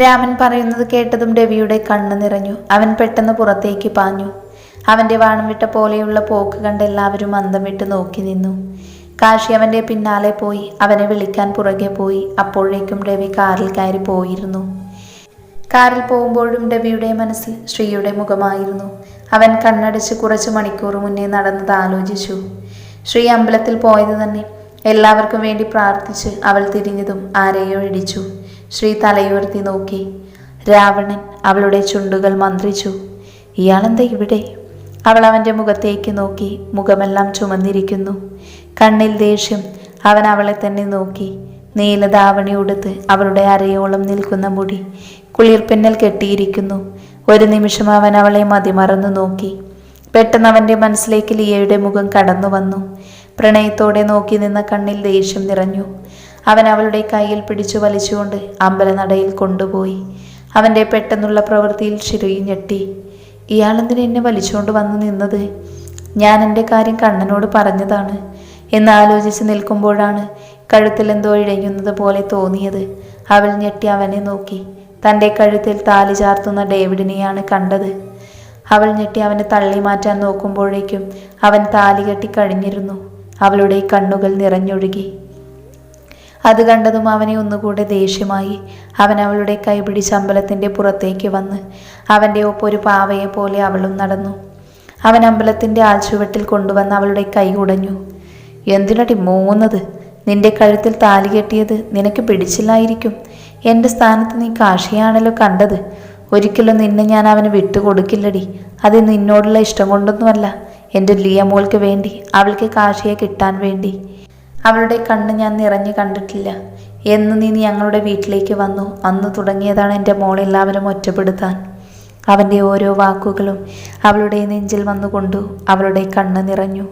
രാമൻ പറയുന്നത് കേട്ടതും രവിയുടെ കണ്ണ് നിറഞ്ഞു. അവൻ പെട്ടെന്ന് പുറത്തേക്ക് പാഞ്ഞു. അവന്റെ വാണം വിട്ട പോലെയുള്ള പോക്ക് കണ്ട് എല്ലാവരും അന്തം വിട്ട് നോക്കി നിന്നു. കാശി അവന്റെ പിന്നാലെ പോയി. അവനെ വിളിക്കാൻ പുറകെ പോയി. അപ്പോഴേക്കും രവി കാറിൽ കയറി പോയിരുന്നു. കാറിൽ പോകുമ്പോഴും രവിയുടെ മനസ്സിൽ ശ്രീയുടെ മുഖമായിരുന്നു. അവൻ കണ്ണടച്ച് കുറച്ച് മണിക്കൂർ മുന്നേ നടന്നത് ആലോചിച്ചു. ശ്രീ അമ്പലത്തിൽ പോയത് തന്നെ എല്ലാവർക്കും വേണ്ടി പ്രാർത്ഥിച്ച് അവൾ തിരിഞ്ഞതും ആരെയോ ഇടിച്ചു. ശ്രീ തലയുയർത്തി നോക്കി. രാവണൻ അവളുടെ ചുണ്ടുകൾ മന്ത്രിച്ചു. ഇയാളെന്താ ഇവിടെ? അവൾ അവന്റെ മുഖത്തേക്ക് നോക്കി. മുഖമെല്ലാം ചുമന്നിരിക്കുന്നു. കണ്ണിൽ ദേഷ്യം. അവൻ അവളെ തന്നെ നോക്കി. നീലധാവണി ഉടുത്ത് അവളുടെ അരയോളം നിൽക്കുന്ന മുടി കുളിർപ്പിന്നൽ കെട്ടിയിരിക്കുന്നു. ഒരു നിമിഷം അവൻ അവളെ മതിമറന്നു നോക്കി. പെട്ടെന്ന് അവന്റെ മനസ്സിലേക്ക് ലിയയുടെ മുഖം കടന്നു വന്നു പ്രണയത്തോടെ നോക്കി നിന്ന കണ്ണിൽ ദേഷ്യം നിറഞ്ഞു. അവൻ അവളുടെ കയ്യിൽ പിടിച്ചു വലിച്ചുകൊണ്ട് അമ്പലനടയിൽ കൊണ്ടുപോയി. അവന്റെ പെട്ടെന്നുള്ള പ്രവൃത്തിയിൽ ശിരയി ഞെട്ടി. ഇയാളെന്തിന് എന്നെ വലിച്ചുകൊണ്ട് വന്നു നിന്നത്? ഞാൻ എന്റെ കാര്യം കണ്ണനോട് പറഞ്ഞതാണ് എന്ന് ആലോചിച്ച് നിൽക്കുമ്പോഴാണ് കഴുത്തിൽ എന്തോ ഇഴയുന്നത് പോലെ തോന്നിയത്. അവൾ ഞെട്ടി അവനെ നോക്കി. തന്റെ കഴുത്തിൽ താലി ചാർത്തുന്ന ഡേവിഡിനെയാണ് കണ്ടത്. അവൾ ഞെട്ടി അവനെ തള്ളി മാറ്റാൻ നോക്കുമ്പോഴേക്കും അവൻ താലി കെട്ടി കഴിഞ്ഞിരുന്നു. അവളുടെ കണ്ണുകൾ നിറഞ്ഞൊഴുകി. അത് കണ്ടതും അവനെ ഒന്നുകൂടെ ദേഷ്യമായി. അവൻ അവളുടെ കൈപിടിച്ച് അമ്പലത്തിന്റെ പുറത്തേക്ക് വന്ന് അവന്റെ ഒപ്പം ഒരു പാവയെ പോലെ അവളും നടന്നു. അവൻ അമ്പലത്തിന്റെ ആൽച്ചുവട്ടിൽ കൊണ്ടുവന്ന് അവളുടെ കൈ ഉടഞ്ഞു. എന്തിനടി മൂന്നത്? നിന്റെ കഴുത്തിൽ താലി കെട്ടിയത് നിനക്ക് പിടിച്ചില്ലായിരിക്കും. എന്റെ സ്ഥാനത്ത് നീ കാശിയാണല്ലോ കണ്ടത്. ഒരിക്കലും നിന്നെ ഞാൻ അവന് വിട്ടുകൊടുക്കില്ലടി. അത് നിന്നോടുള്ള ഇഷ്ടം കൊണ്ടൊന്നുമല്ല. എന്റെ ലിയ മോൾക്ക് വേണ്ടി അവൾക്ക് കാശിയെ കിട്ടാൻ വേണ്ടി. അവളുടെ കണ്ണ് ഞാൻ നിറഞ്ഞു കണ്ടിട്ടില്ല. എന്ന് നീ ഞങ്ങളുടെ വീട്ടിലേക്ക് വന്നു. അന്ന് തുടങ്ങിയതാണ് എന്റെ മോളെല്ലാവരും ഒറ്റപ്പെടുത്താൻ. അവന്റെ ഓരോ വാക്കുകളും അവളുടെ നെഞ്ചിൽ വന്നുകൊണ്ടു അവളുടെ കണ്ണ് നിറഞ്ഞു.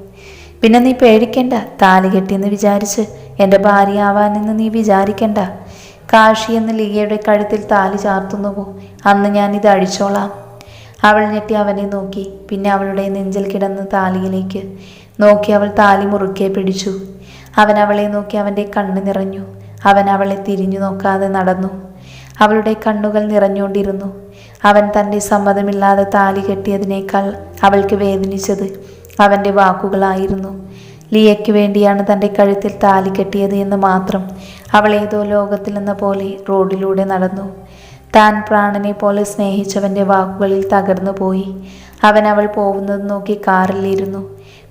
പിന്നെ നീ പേടിക്കണ്ട. താലി കെട്ടിയെന്ന് വിചാരിച്ച് എന്റെ ഭാര്യ ആവാനെന്ന് നീ വിചാരിക്കണ്ട. കാശി എന്ന് ലിയയുടെ കഴുത്തിൽ താലി ചാർത്തുന്നുവോ? അന്ന് ഞാൻ ഇത് അഴിച്ചോളാം. അവൾ ഞെട്ടി അവനെ നോക്കി. പിന്നെ അവളുടെ നെഞ്ചിൽ കിടന്ന് താലിയിലേക്ക് നോക്കി അവൾ താലി മുറുക്കെ പിടിച്ചു. അവൻ അവളെ നോക്കി അവന്റെ കണ്ണ് നിറഞ്ഞു. അവൻ അവളെ തിരിഞ്ഞു നോക്കാതെ നടന്നു. അവളുടെ കണ്ണുകൾ നിറഞ്ഞുകൊണ്ടിരുന്നു. അവൻ തന്റെ സമ്മതമില്ലാതെ താലി കെട്ടിയതിനേക്കാൾ അവൾക്ക് വേദനിച്ചത് അവന്റെ വാക്കുകളായിരുന്നു. ലിയയ്ക്ക് വേണ്ടിയാണ് തന്റെ കഴുത്തിൽ താലി കെട്ടിയത് എന്ന് മാത്രം അവൾ ഏതോ ലോകത്തിലെന്ന പോലെ റോഡിലൂടെ നടന്നു. താൻ പ്രാണനെ പോലെ സ്നേഹിച്ചവന്റെ വാക്കുകളിൽ തകർന്നു പോയി അവൻ അവൾ പോകുന്നത് നോക്കി കാറിലിരുന്നു.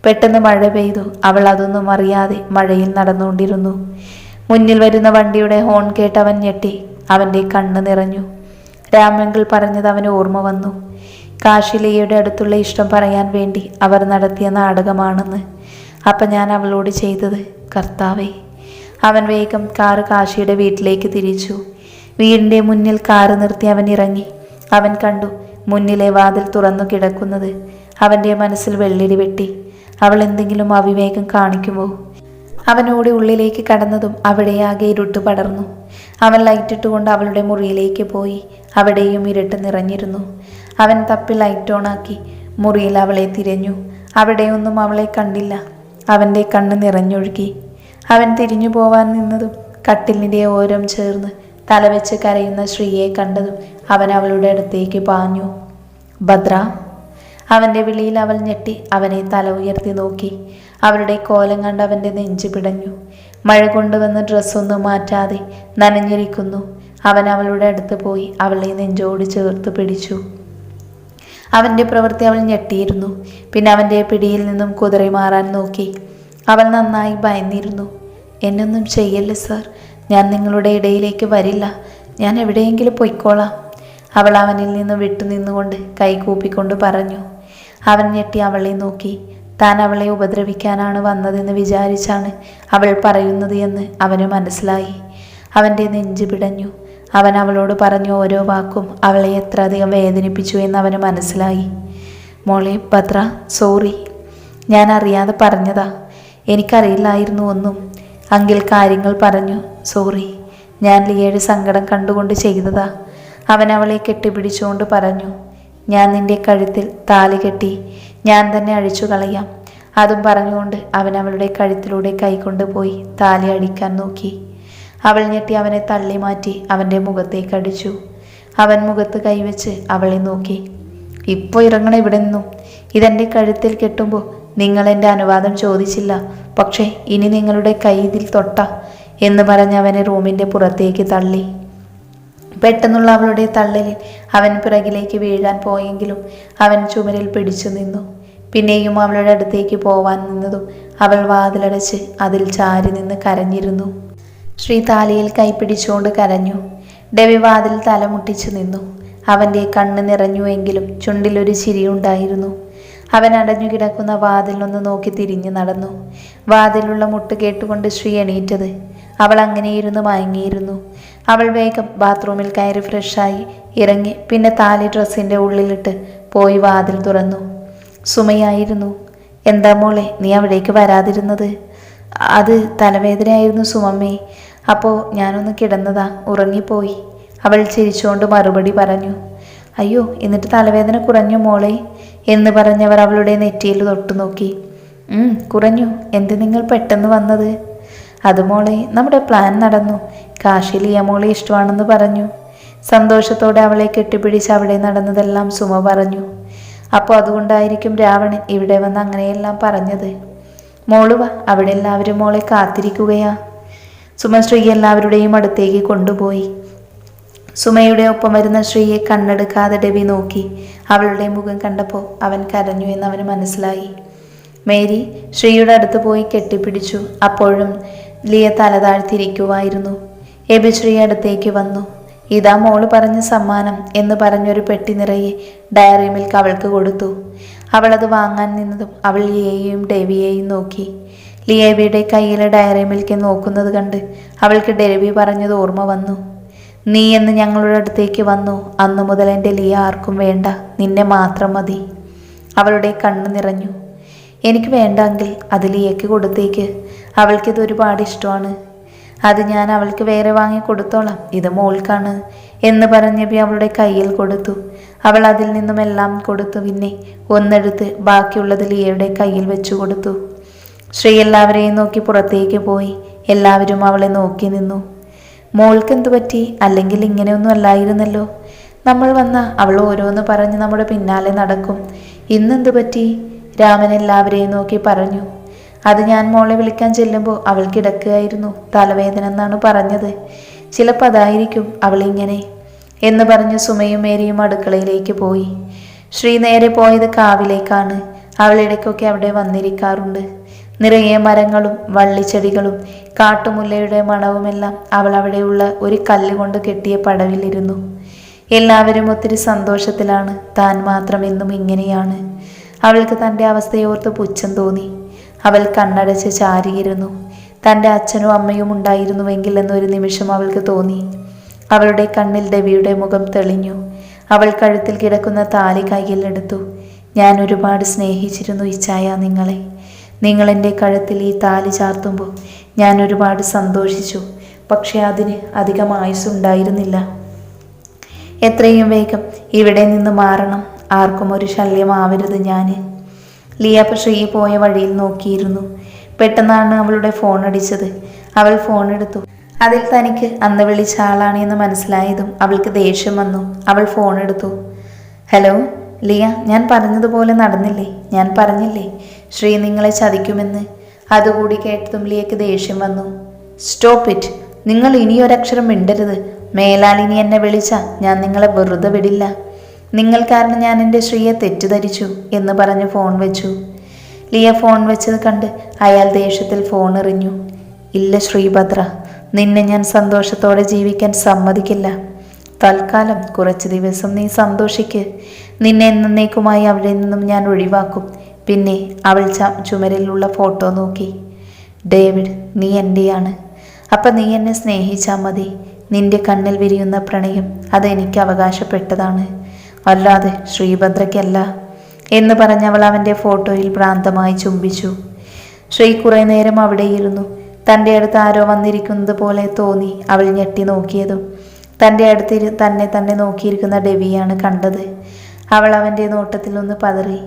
പെട്ടെന്ന് മഴ പെയ്തു. അവൾ അതൊന്നും അറിയാതെ മഴയിൽ നടന്നുകൊണ്ടിരുന്നു. മുന്നിൽ വരുന്ന വണ്ടിയുടെ ഹോൺ കേട്ടവൻ ഞെട്ടി. അവന്റെ കണ്ണ് നിറഞ്ഞു. രാമങ്കിൾ പറഞ്ഞത് അവന് ഓർമ്മ വന്നു. കാശിലയുടെ അടുത്തുള്ള ഇഷ്ടം പറയാൻ വേണ്ടി അവർ നടത്തിയ നാടകമാണെന്ന്. അപ്പം ഞാൻ അവളോട് ചെയ്തത് കർത്താവേ. അവൻ വേഗം കാറ് കാശിയുടെ വീട്ടിലേക്ക് തിരിച്ചു. വീടിന്റെ മുന്നിൽ കാറ് നിർത്തി അവൻ ഇറങ്ങി. അവൻ കണ്ടു മുന്നിലെ വാതിൽ തുറന്നു കിടക്കുന്നത്. അവന്റെ മനസ്സിൽ വെള്ളിടി വെട്ടി. അവൾ എന്തെങ്കിലും അവിവേകം കാണിക്കുമോ? അവനോട് ഉള്ളിലേക്ക് കടന്നതും അവിടെയാകെ ഇരുട്ട് പടർന്നു. അവൻ ലൈറ്റിട്ടുകൊണ്ട് അവളുടെ മുറിയിലേക്ക് പോയി. അവിടെയും ഇരുട്ട് നിറഞ്ഞിരുന്നു. അവൻ തപ്പി ലൈറ്റ് ഓണാക്കി മുറിയിൽ അവളെ തിരഞ്ഞു. അവിടെയൊന്നും അവളെ കണ്ടില്ല. അവന്റെ കണ്ണ് നിറഞ്ഞൊഴുകി. അവൻ തിരിഞ്ഞു പോവാൻ നിന്നതും കട്ടിലിന്റെ ഓരം ചേർന്ന് തലവെച്ച് കരയുന്ന ശ്രീയെ കണ്ടതും അവൻ അവളുടെ അടുത്തേക്ക് പാഞ്ഞു. ഭദ്ര? അവന്റെ വിളിയിൽ അവൾ ഞെട്ടി അവനെ തല ഉയർത്തി നോക്കി. അവരുടെ കോലം കണ്ട് അവന്റെ നെഞ്ചു പിടഞ്ഞു. മഴ കൊണ്ടുവന്ന് ഡ്രസ്സൊന്നും മാറ്റാതെ നനഞ്ഞിരിക്കുന്നു. അവൻ അവളുടെ അടുത്ത് പോയി അവളെ നെഞ്ചോട് ചേർത്ത് പിടിച്ചു. അവന്റെ പ്രവൃത്തി അവൾ ഞെട്ടിയിരുന്നു. പിന്നെ അവന്റെ പിടിയിൽ നിന്നും കുതിറി മാറാൻ നോക്കി. അവൾ നന്നായി ഭയന്നിരുന്നു. എന്നൊന്നും ചെയ്യല്ലേ സാർ? ഞാൻ നിങ്ങളുടെ ഇടയിലേക്ക് വരില്ല. ഞാൻ എവിടെയെങ്കിലും പൊയ്ക്കോളാം. അവൾ അവനിൽ നിന്ന് വിട്ടുനിന്നുകൊണ്ട് കൈകൂപ്പിക്കൊണ്ട് പറഞ്ഞു അവൻ ഞെട്ടി അവളെ നോക്കി. താൻ അവളെ ഉപദ്രവിക്കാനാണ് വന്നതെന്ന് വിചാരിച്ചാണ് അവൾ പറയുന്നത് എന്ന് അവന് മനസ്സിലായി. അവന്റെ നെഞ്ച് പിടഞ്ഞു. അവൻ അവളോട് പറഞ്ഞ ഓരോ വാക്കും അവളെ എത്ര അധികം വേദനിപ്പിച്ചു എന്ന് അവന് മനസ്സിലായി. മോളെ ഭദ്ര സോറി. ഞാൻ അറിയാതെ പറഞ്ഞതാ. എനിക്കറിയില്ലായിരുന്നു ഒന്നും. അങ്കിൽ കാര്യങ്ങൾ പറഞ്ഞു സോറി. ഞാൻ ലിയയുടെ സങ്കടം കണ്ടുകൊണ്ട് ചെയ്തതാ. അവൻ അവളെ കെട്ടിപ്പിടിച്ചുകൊണ്ട് പറഞ്ഞു ഞാൻ നിന്റെ കഴുത്തിൽ താലി കെട്ടി ഞാൻ തന്നെ അഴിച്ചു കളയാം. അതും പറഞ്ഞുകൊണ്ട് അവൻ അവളുടെ കഴുത്തിലൂടെ കൈകൊണ്ട് പോയി താലി അടിക്കാൻ നോക്കി. അവൾ ഞെട്ടി അവനെ തള്ളി മാറ്റി അവന്റെ മുഖത്തേക്ക് അടിച്ചു. അവൻ മുഖത്ത് കൈവച്ച് അവളെ നോക്കി. ഇപ്പോൾ ഇറങ്ങണം ഇവിടെ നിന്നും ഇതെന്റെ കഴുത്തിൽ കെട്ടുമ്പോൾ നിങ്ങൾ എന്റെ അനുവാദം ചോദിച്ചില്ല. പക്ഷേ ഇനി നിങ്ങളുടെ കൈ ഇതിൽ തൊട്ട എന്ന് പറഞ്ഞ് അവനെ റൂമിന്റെ പുറത്തേക്ക് തള്ളി. പെട്ടെന്നുള്ള അവളുടെ തള്ളലിൽ അവൻ പിറകിലേക്ക് വീഴാൻ പോയെങ്കിലും അവൻ ചുമരിൽ പിടിച്ചു നിന്നു. പിന്നെയും അവളുടെ അടുത്തേക്ക് പോവാൻ നിന്നതും അവൾ വാതിലടച്ച് അതിൽ ചാരി നിന്ന് കരഞ്ഞിരുന്നു. ശ്രീ താലിയിൽ കൈപ്പിടിച്ചുകൊണ്ട് കരഞ്ഞു. ഡെവി വാതിൽ തലമുട്ടിച്ചു നിന്നു. അവന്റെ കണ്ണ് നിറഞ്ഞുവെങ്കിലും ചുണ്ടിലൊരു ചിരിയുണ്ടായിരുന്നു അവൻ അടഞ്ഞു കിടക്കുന്ന വാതിലൊന്ന് നോക്കി തിരിഞ്ഞു നടന്നു. വാതിലുള്ള മുട്ട് കേട്ടുകൊണ്ട് ശ്രീ എണീറ്റത്. അവൾ അങ്ങനെയിരുന്നു മയങ്ങിയിരുന്നു. അവൾ വേഗം ബാത്റൂമിൽ കയറി ഫ്രഷായി ഇറങ്ങി. പിന്നെ താലി ഡ്രസ്സിന്റെ ഉള്ളിലിട്ട് പോയി വാതിൽ തുറന്നു. സുമയായിരുന്നു. എന്താ മോളെ നീ അവിടേക്ക് വരാതിരുന്നത്? അത് തലവേദനയായിരുന്നു സുമമ്മേ. അപ്പോൾ ഞാനൊന്ന് കിടന്നതാ. ഉറങ്ങിപ്പോയി. അവൾ ചിരിച്ചുകൊണ്ട് മറുപടി പറഞ്ഞു. അയ്യോ എന്നിട്ട് തലവേദന കുറഞ്ഞു മോളെ? എന്ന് പറഞ്ഞവർ അവളുടെ നെറ്റിയിൽ തൊട്ടു നോക്കി "ഉം, കുറഞ്ഞു. എന്ത് നിങ്ങൾ പെട്ടെന്ന് വന്നത്? അത് മോളെ നമ്മുടെ പ്ലാൻ നടന്നു. കാശിലിയ മോളെ ഇഷ്ടമാണെന്ന് പറഞ്ഞു. സന്തോഷത്തോടെ അവളെ കെട്ടിപ്പിടിച്ച് അവിടെ നടന്നതെല്ലാം സുമ പറഞ്ഞു. അപ്പോൾ അതുകൊണ്ടായിരിക്കും രാവണൻ ഇവിടെ വന്ന് അങ്ങനെയെല്ലാം പറഞ്ഞത്. മോളുവ അവിടെ എല്ലാവരും മോളെ കാത്തിരിക്കുകയാ. സുമ ശ്രീ എല്ലാവരുടെയും അടുത്തേക്ക് കൊണ്ടുപോയി. സുമയുടെ ഒപ്പം വരുന്ന ശ്രീയെ കണ്ണെടുക്കാതെ ഡെബി നോക്കി. അവളുടെ മുഖം കണ്ടപ്പോൾ അവൻ കരഞ്ഞു എന്ന് അവന് മനസ്സിലായി. മേരി ശ്രീയുടെ അടുത്ത് പോയി കെട്ടിപ്പിടിച്ചു. അപ്പോഴും ലിയ തല താഴ്ത്തിരിക്കുമായിരുന്നു എബിശ്രീ അടുത്തേക്ക് വന്നു. ഇതാ മോൾ പറഞ്ഞ സമ്മാനം എന്ന് പറഞ്ഞൊരു പെട്ടി നിറയെ ഡയറി മിൽക്ക് അവൾക്ക് കൊടുത്തു. അവൾ അത് വാങ്ങാൻ നിന്നതും അവൾ ലിയയെയും ഡെവിയെയും നോക്കി. ലിയേവിയുടെ കയ്യിലെ ഡയറി മിൽക്ക് നോക്കുന്നത് കണ്ട് അവൾക്ക് ഡെബി പറഞ്ഞത് ഓർമ്മ വന്നു. നീ എന്ന് ഞങ്ങളുടെ അടുത്തേക്ക് വന്നു. അന്നു മുതൽ എന്റെ ലിയ ആർക്കും വേണ്ട. നിന്നെ മാത്രം മതി. അവളുടെ കണ്ണ് നിറഞ്ഞു. എനിക്ക് വേണ്ടെങ്കിൽ അതിലേക്ക് കൊടുത്തേക്ക്. അവൾക്കിത് ഒരുപാട് ഇഷ്ടമാണ്. അത് ഞാൻ അവൾക്ക് വേറെ വാങ്ങി കൊടുത്തോളാം. ഇത് മോൾക്കാണ് എന്ന് പറഞ്ഞബി അവളുടെ കയ്യിൽ കൊടുത്തു. അവൾ അതിൽ നിന്നും എല്ലാം കൊടുത്തു. പിന്നെ ഒന്നെടുത്ത് ബാക്കിയുള്ളത് ലിയയുടെ കയ്യിൽ വെച്ചു കൊടുത്തു. ശ്രീ എല്ലാവരെയും നോക്കി പുറത്തേക്ക് പോയി. എല്ലാവരും അവളെ നോക്കി നിന്നു. മോൾക്ക് എന്തു പറ്റി? അല്ലെങ്കിൽ ഇങ്ങനെയൊന്നും അല്ലായിരുന്നല്ലോ. നമ്മൾ വന്ന അവൾ ഓരോന്ന് പറഞ്ഞ് നമ്മുടെ പിന്നാലെ നടക്കും. ഇന്നെന്തു പറ്റി? രാമൻ എല്ലാവരെയും നോക്കി പറഞ്ഞു. അത് ഞാൻ മോളെ വിളിക്കാൻ ചെല്ലുമ്പോൾ അവൾ കിടക്കുകയായിരുന്നു. തലവേദന എന്നാണ് പറഞ്ഞത്. ചിലപ്പോൾ അതായിരിക്കും ഇങ്ങനെ എന്ന് പറഞ്ഞ് സുമയും മേരിയും അടുക്കളയിലേക്ക് പോയി. ശ്രീ നേരെ പോയത് കാവിലേക്കാണ്. അവൾ ഇടയ്ക്കൊക്കെ അവിടെ വന്നിരിക്കാറുണ്ട്. നിറയെ മരങ്ങളും വള്ളിച്ചെടികളും കാട്ടുമുല്ലയുടെ മണവുമെല്ലാം അവൾ അവിടെയുള്ള ഒരു കല്ലുകൊണ്ട് കെട്ടിയ പടവിലിരുന്നു. എല്ലാവരും ഒത്തിരി സന്തോഷത്തിലാണ്. താൻ മാത്രം എന്നും ഇങ്ങനെയാണ്. അവൾക്ക് തന്റെ അവസ്ഥയോർത്ത് പുച്ഛം തോന്നി. അവൾ കണ്ണടച്ച് ചാരിയിരുന്നു. തന്റെ അച്ഛനും അമ്മയും ഉണ്ടായിരുന്നുവെങ്കിൽ എന്നൊരു നിമിഷം അവൾക്ക് തോന്നി. അവളുടെ കണ്ണിൽ രവിയുടെ മുഖം തെളിഞ്ഞു. അവൾ കഴുത്തിൽ കിടക്കുന്ന താലി കയ്യിലെടുത്തു ഞാൻ ഒരുപാട് സ്നേഹിച്ചിരുന്നു ഇച്ചായ നിങ്ങളെ. നിങ്ങളെന്റെ കഴുത്തിൽ ഈ താലി ചാർത്തുമ്പോൾ ഞാൻ ഒരുപാട് സന്തോഷിച്ചു. പക്ഷേ അതിന് അധികം ആയുസ് ഉണ്ടായിരുന്നില്ല എത്രയും വേഗം ഇവിടെ നിന്ന് മാറണം. ആർക്കും ഒരു ശല്യമാവരുത് ഞാൻ ലിയപ്പ ശ്രീ പോയ വഴിയിൽ നോക്കിയിരുന്നു. പെട്ടെന്നാണ് അവളുടെ ഫോൺ അടിച്ചത്. അവൾ ഫോൺ എടുത്തു. അതിൽ തനിക്ക് അന്ന് വിളിച്ച ആളാണ് എന്ന് മനസ്സിലായതും അവൾക്ക് ദേഷ്യം വന്നു. അവൾ ഫോൺ എടുത്തു. ഹലോ ലിയ ഞാൻ പറഞ്ഞതുപോലെ നടന്നില്ലേ? ഞാൻ പറഞ്ഞില്ലേ? ശ്രീ നിങ്ങളെ ചതിക്കുമെന്ന്. അതുകൂടി കേട്ടതും ലിയയ്ക്ക് ദേഷ്യം വന്നു. സ്റ്റോപ്പ് ഇറ്റ് നിങ്ങൾ ഇനിയൊരക്ഷരം മിണ്ടരുത്. മേലാലിനി എന്നെ വിളിച്ച ഞാൻ നിങ്ങളെ വെറുതെ വിടില്ല. നിങ്ങൾ കാരണം ഞാൻ എന്റെ ശ്രീയെ തെറ്റിദ്ധരിച്ചു എന്ന് പറഞ്ഞ് ഫോൺ വെച്ചു. ലിയ ഫോൺ വെച്ചത് കണ്ട് അയാൾ ദേഷ്യത്തിൽ ഫോൺ എറിഞ്ഞു. ഇല്ല ശ്രീഭദ്ര നിന്നെ ഞാൻ സന്തോഷത്തോടെ ജീവിക്കാൻ സമ്മതിക്കില്ല. തൽക്കാലം കുറച്ച് ദിവസം നീ സന്തോഷിക്ക്. നിന്നെ എന്നേക്കുമായി അവിടെ നിന്നും ഞാൻ ഒഴിവാക്കും. പിന്നെ അവൾ ചുമരിലുള്ള ഫോട്ടോ നോക്കി. ഡേവിഡ് നീ എന്റെയാണ് അപ്പം നീ എന്നെ സ്നേഹിച്ചാൽ മതി. നിന്റെ കണ്ണിൽ വിരിയുന്ന പ്രണയം അതെനിക്ക് അവകാശപ്പെട്ടതാണ്. അല്ലാതെ ശ്രീഭദ്രയ്ക്കല്ല എന്ന് പറഞ്ഞവൾ അവന്റെ ഫോട്ടോയിൽ ഭ്രാന്തമായി ചുംബിച്ചു. ശ്രീ കുറേ നേരം അവിടെയിരുന്നു തന്റെ അടുത്ത് ആരോ വന്നിരിക്കുന്നത് പോലെ തോന്നി അവൾ ഞെട്ടി നോക്കിയതും. തന്റെ അടുത്ത് തന്നെ തന്നെ നോക്കിയിരിക്കുന്ന ഡെവിയാണ് കണ്ടത്. അവൾ അവന്റെ നോട്ടത്തിൽ ഒന്ന് പതറി.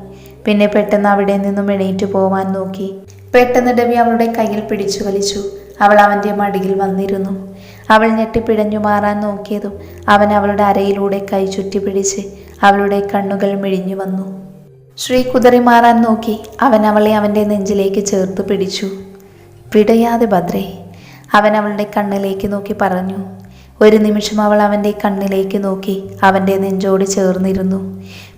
പിന്നെ പെട്ടെന്ന് അവിടെ നിന്നും എണീറ്റ് പോവാൻ നോക്കി. പെട്ടെന്ന് ഡെവി അവളുടെ കയ്യിൽ പിടിച്ചു വലിച്ചു. അവൾ അവന്റെ മടിയിൽ വന്നിരുന്നു. അവൾ ഞെട്ടിപ്പിടഞ്ഞു മാറാൻ നോക്കിയതും അവൻ അവളുടെ അരയിലൂടെ കൈ ചുറ്റി പിടിച്ച് അവളുടെ കണ്ണുകൾ മിഴിഞ്ഞു വന്നു. ശ്രീ കുതറി മാറാൻ നോക്കി അവൻ അവളെ അവന്റെ നെഞ്ചിലേക്ക് ചേർത്ത് പിടിച്ചു. വിടയാതെ ഭദ്രേ അവൻ അവളുടെ കണ്ണിലേക്ക് നോക്കി പറഞ്ഞു. ഒരു നിമിഷം അവൾ അവന്റെ കണ്ണിലേക്ക് നോക്കി അവന്റെ നെഞ്ചോട് ചേർന്നിരുന്നു.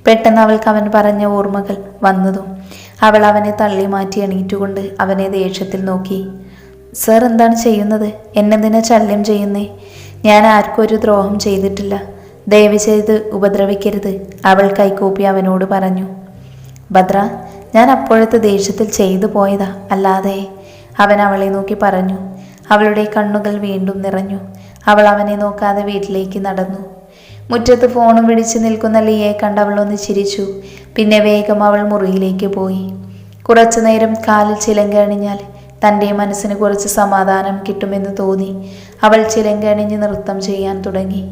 പെട്ടെന്ന് അവൾക്ക് അവൻ പറഞ്ഞ ഓർമ്മകൾ വന്നതും അവൾ അവനെ തള്ളി മാറ്റി എണീറ്റുകൊണ്ട് അവനെ ദേഷ്യത്തിൽ നോക്കി. സർ എന്താണ് ചെയ്യുന്നത്? എന്നെന്തിനാ ശല്യം ചെയ്യുന്നേ? ഞാൻ ആർക്കും ഒരു ദ്രോഹം ചെയ്തിട്ടില്ല. ദയവ് ചെയ്ത് ഉപദ്രവിക്കരുത്. അവൾ കൈകൂപ്പി അവനോട് പറഞ്ഞു ഭദ്ര ഞാൻ അപ്പോഴത്തെ ദേഷ്യത്തിൽ ചെയ്തു പോയതാ. അല്ലാതെ അവൻ അവളെ നോക്കി പറഞ്ഞു അവളുടെ കണ്ണുകൾ വീണ്ടും നിറഞ്ഞു. അവൾ അവനെ നോക്കാതെ വീട്ടിലേക്ക് നടന്നു. മുറ്റത്ത് ഫോണും പിടിച്ച് നിൽക്കുന്ന ലിയെ കണ്ട് അവൾ ഒന്ന് ചിരിച്ചു. പിന്നെ വേഗം അവൾ മുറിയിലേക്ക് പോയി. കുറച്ചു നേരം കാലിൽ ചിലങ്ക അണിഞ്ഞാൽ തന്റെ മനസ്സിന് കുറച്ച് സമാധാനം കിട്ടുമെന്ന് തോന്നി. അവൾ ചിലങ്ക അണിഞ്ഞ് നൃത്തം ചെയ്യാൻ തുടങ്ങി.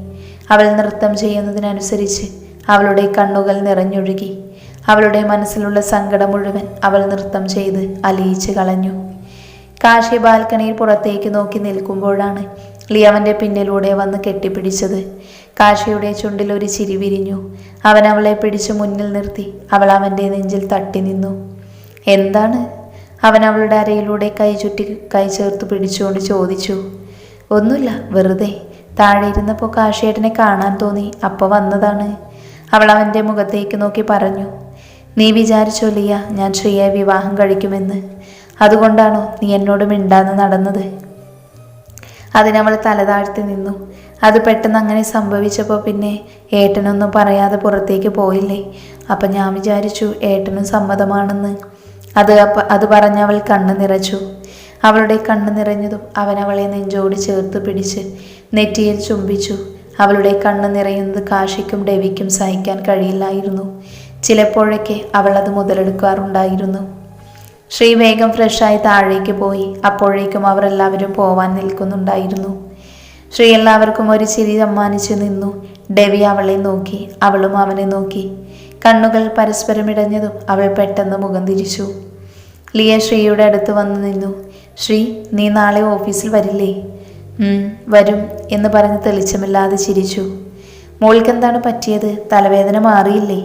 അവൾ നൃത്തം ചെയ്യുന്നതിനനുസരിച്ച് അവളുടെ കണ്ണുകൾ നിറഞ്ഞൊഴുകി. അവളുടെ മനസ്സിലുള്ള സങ്കടം മുഴുവൻ അവൾ നൃത്തം ചെയ്ത് അലിയിച്ചു കളഞ്ഞു. കാശി ബാൽക്കണിയിൽ പുറത്തേക്ക് നോക്കി നിൽക്കുമ്പോഴാണ് ലിയവന്റെ പിന്നിലൂടെ വന്ന് കെട്ടിപ്പിടിച്ചത്. കാശിയുടെ ചുണ്ടിൽ ഒരു ചിരി വിരിഞ്ഞു. അവൻ അവളെ പിടിച്ച് മുന്നിൽ നിർത്തി അവൾ അവന്റെ നെഞ്ചിൽ തട്ടി നിന്നു. എന്താണ്? അവൻ അവളുടെ അരയിലൂടെ കൈ ചുറ്റി കൈ ചേർത്ത് പിടിച്ചുകൊണ്ട് ചോദിച്ചു. ഒന്നുമില്ല വെറുതെ. താഴെ ഇരുന്നപ്പോൾ കാശിയേട്ടനെ കാണാൻ തോന്നി. അപ്പോൾ വന്നതാണ്. അവൾ അവന്റെ മുഖത്തേക്ക് നോക്കി പറഞ്ഞു നീ വിചാരിച്ചോ ലിയ ഞാൻ ശ്രീയെ വിവാഹം കഴിക്കുമെന്ന്. അതുകൊണ്ടാണോ നീ എന്നോട് മിണ്ടാന്ന് നടന്നത്? അതിനവൾ തലതാഴ്ത്തി നിന്നു. അത് പെട്ടെന്ന് അങ്ങനെ സംഭവിച്ചപ്പോൾ പിന്നെ ഏട്ടനൊന്നും പറയാതെ പുറത്തേക്ക് പോയില്ലേ? അപ്പം ഞാൻ വിചാരിച്ചു ഏട്ടനും സമ്മതമാണെന്ന്. അത് അത് പറഞ്ഞവൾ കണ്ണ് നിറച്ചു. അവളുടെ കണ്ണ് നിറഞ്ഞതും അവൻ അവളെ നെഞ്ചോട് ചേർത്ത് പിടിച്ച് നെറ്റിയിൽ ചുംബിച്ചു. അവളുടെ കണ്ണ് നിറയുന്നത് കാശിക്കും ഡെവിക്കും സഹിക്കാൻ കഴിയില്ലായിരുന്നു. ചിലപ്പോഴൊക്കെ അവൾ അത് മുതലെടുക്കാറുണ്ടായിരുന്നു. ശ്രീ വേഗം ഫ്രഷായി താഴേക്ക് പോയി. അപ്പോഴേക്കും അവർ എല്ലാവരും പോവാൻ നിൽക്കുന്നുണ്ടായിരുന്നു. ശ്രീ എല്ലാവർക്കും ഒരു ചിരി സമ്മാനിച്ചു നിന്നു. ഡെവി അവളെ നോക്കി. അവളും അവനെ നോക്കി. കണ്ണുകൾ പരസ്പരം ഇടഞ്ഞതും അവൾ പെട്ടെന്ന് മുഖം തിരിച്ചു. ലിയ ശ്രീയുടെ അടുത്ത് വന്നു നിന്നു. ശ്രീ നീ നാളെ ഓഫീസിൽ വരില്ലേ? "ഉം, വരും എന്ന് പറഞ്ഞ് തെളിച്ചമില്ലാതെ ചിരിച്ചു. മോൾക്ക് എന്താണ് പറ്റിയത്? തലവേദന മാറിയില്ലേ?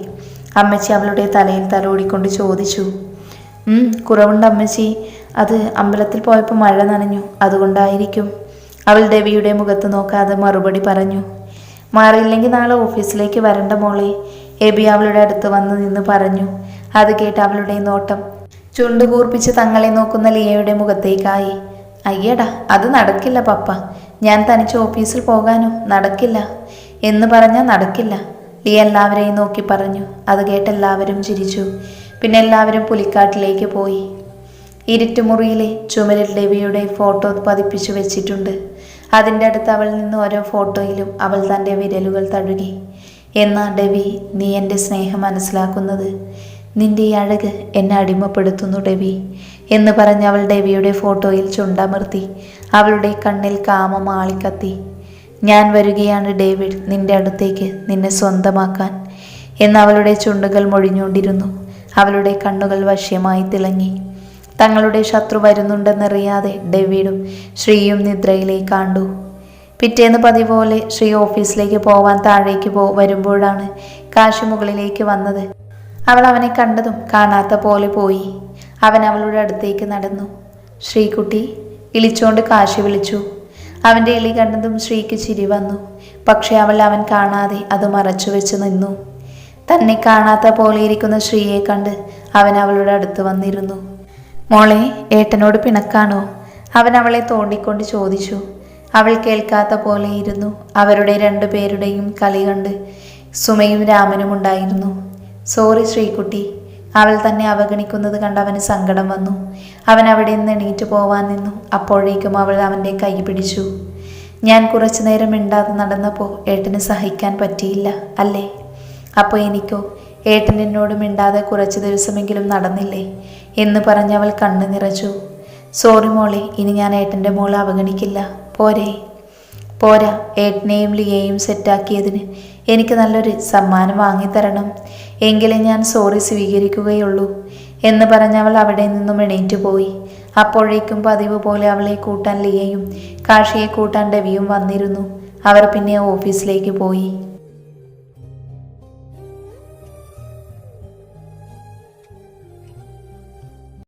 അമ്മച്ചി അവളുടെ തലയിൽ തലോടിക്കൊണ്ട് ചോദിച്ചു. കുറവുണ്ട് അമ്മച്ചി. അത് അമ്പലത്തിൽ പോയപ്പോൾ മഴ നനഞ്ഞു. അതുകൊണ്ടായിരിക്കും. അവൾ രവിയുടെ മുഖത്ത് നോക്കാതെ മറുപടി പറഞ്ഞു. മാറിയില്ലെങ്കിൽ നാളെ ഓഫീസിലേക്ക് വരണ്ട മോളെ എബി അവളുടെ അടുത്ത് വന്ന് നിന്ന് പറഞ്ഞു. അത് കേട്ട് അവളുടെ നോട്ടം ചുണ്ടുകൂർപ്പിച്ച് തങ്ങളെ നോക്കുന്ന ലിയയുടെ മുഖത്തേക്കായി. അയ്യടാ അത് നടക്കില്ല പപ്പ. ഞാൻ തനിച്ച് ഓഫീസിൽ പോകാനോ നടക്കില്ല. എന്ന് പറഞ്ഞാൽ നടക്കില്ല. ലിയ എല്ലാവരെയും നോക്കി പറഞ്ഞു. അത് കേട്ട് എല്ലാവരും ചിരിച്ചു. പിന്നെ എല്ലാവരും പുലിക്കാട്ടിലേക്ക് പോയി. ഇരുട്ടുമുറിയിലെ ചുമരിൽ ദേവിയുടെ ഫോട്ടോ പതിപ്പിച്ചു വെച്ചിട്ടുണ്ട്. അതിന്റെ അടുത്ത് അവൾ നിന്ന് ഓരോ ഫോട്ടോയിലും അവൾ തന്റെ വിരലുകൾ തഴുകി. എന്നാ ഡെവി നീ എന്റെ സ്നേഹം മനസ്സിലാക്കുന്നത്? നിന്റെ ഈ അഴക് എന്നെ അടിമപ്പെടുത്തുന്നു ഡെവി എന്ന് പറഞ്ഞ് അവൾ ഡെവിയുടെ ഫോട്ടോയിൽ ചുണ്ടമർത്തി അവളുടെ കണ്ണിൽ കാമം ആളിക്കത്തി. ഞാൻ വരികയാണ് ഡേവിഡ് നിന്റെ അടുത്തേക്ക് നിന്നെ സ്വന്തമാക്കാൻ എന്ന് അവളുടെ ചുണ്ടുകൾ മൊഴിഞ്ഞുകൊണ്ടിരുന്നു. അവളുടെ കണ്ണുകൾ വശ്യമായി തിളങ്ങി. തങ്ങളുടെ ശത്രു വരുന്നുണ്ടെന്നറിയാതെ ഡേവിഡും ശ്രീയും നിദ്രയിലേക്ക് കണ്ടു പിറ്റേന്ന് പതിപോലെ ശ്രീ ഓഫീസിലേക്ക് പോവാൻ താഴേക്ക് പോ വരുമ്പോഴാണ് കാശ് മുകളിലേക്ക് വന്നത്. അവൾ അവനെ കണ്ടതും കാണാത്ത പോലെ പോയി. അവൻ അവളുടെ അടുത്തേക്ക് നടന്നു. ശ്രീകുട്ടി ഇളിച്ചോണ്ട് കാശി വിളിച്ചു. അവന്റെ ഇളി കണ്ടതും ശ്രീക്ക് ചിരി വന്നു. പക്ഷെ അവൾ അവൻ കാണാതെ അത് മറച്ചു വെച്ച് നിന്നു. തന്നെ കാണാത്ത പോലെ ഇരിക്കുന്ന ശ്രീയെ കണ്ട് അവൻ അവളുടെ അടുത്ത് വന്നിരുന്നു. മോളെ ഏട്ടനോട് പിണക്കാണോ? അവൻ അവളെ തോണ്ടിക്കൊണ്ട് ചോദിച്ചു. അവൾ കേൾക്കാത്ത പോലെ ഇരുന്നു. അവരുടെ രണ്ടുപേരുടെയും കളി കണ്ട് സുമയും രാമനും ഉണ്ടായിരുന്നു സോറി ശ്രീകുട്ടി അവൾ തന്നെ അവഗണിക്കുന്നത് കണ്ട് അവന് സങ്കടം വന്നു. അവൻ അവിടെ നിന്ന് എണീറ്റ് പോവാൻ നിന്നു. അപ്പോഴേക്കും അവൾ അവന്റെ കൈ പിടിച്ചു. ഞാൻ കുറച്ചു നേരം മിണ്ടാതെ നടന്നപ്പോൾ ഏട്ടന് സഹിക്കാൻ പറ്റിയില്ല അല്ലേ? അപ്പോൾ എനിക്കോ ഏട്ടൻ എന്നോട് മിണ്ടാതെ കുറച്ച് ദിവസമെങ്കിലും നടന്നില്ലേ? എന്ന് പറഞ്ഞ് അവൾ കണ്ണു നിറച്ചു. സോറി മോളെ ഇനി ഞാൻ ഏട്ടന്റെ മോളെ അവഗണിക്കില്ല. പോരെ. പോരാ ഏട്ടനെയും ലിയയെയും സെറ്റാക്കിയതിന് എനിക്ക് നല്ലൊരു സമ്മാനം വാങ്ങിത്തരണം. എങ്കിലേ ഞാൻ സോറി സ്വീകരിക്കുകയുള്ളൂ എന്ന് പറഞ്ഞവൾ അവിടെ നിന്നും എണീറ്റു പോയി. അപ്പോഴേക്കും പതിവ് പോലെ അവളെ കൂട്ടാൻ ലിയയും കാഷിയെ കൂട്ടാൻ ഡെവിയും വന്നിരുന്നു. അവർ പിന്നെ ഓഫീസിലേക്ക് പോയി.